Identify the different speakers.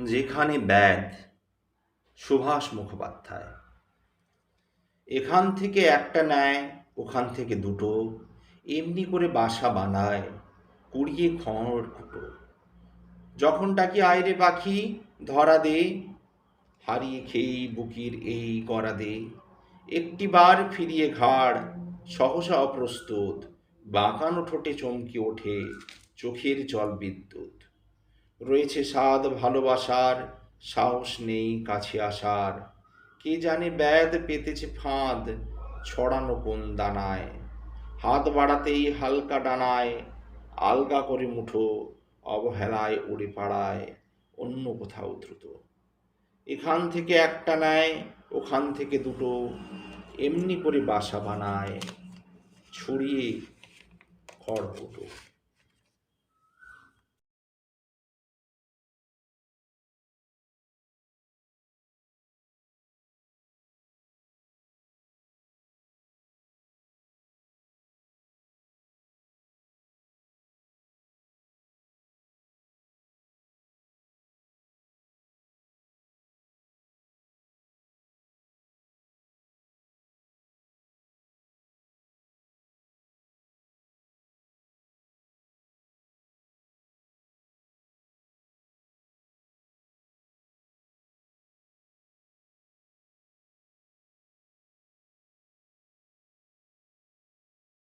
Speaker 1: যেখানে ব্যাধ, সুভাষ মুখোপাধ্যায়। এখান থেকে একটা নেয়, ওখান থেকে দুটো। এমনি করে বাসা বানায়, কুড়িয়ে খড় কুটো যখন ডাকি আয়রে পাখি, ধরা দে। হারিয়ে খেয়েই বুকির এই করা দে। একটি বার ফিরিয়ে ঘাড়, সহসা অপ্রস্তুত। বাঁকানো ঠোঁটে চমকে ওঠে, চোখের জল বিদ্যুৎ। রয়েছে স্বাদ ভালোবাসার, সাহস নেই কাছে আসার। কে জানে ব্যাধ পেতেছে ফাঁদ ছড়ানো কোন দানায়। হাত বাড়াতেই হালকা ডানায়, আলগা করে মুঠো অবহেলায় উড়ে পাড়ায় অন্য কোথাও দ্রুত। এখান থেকে একটা নেয়, ওখান থেকে দুটো, এমনি করে বাসা বানায়, ছড়িয়ে খড় ফুটো।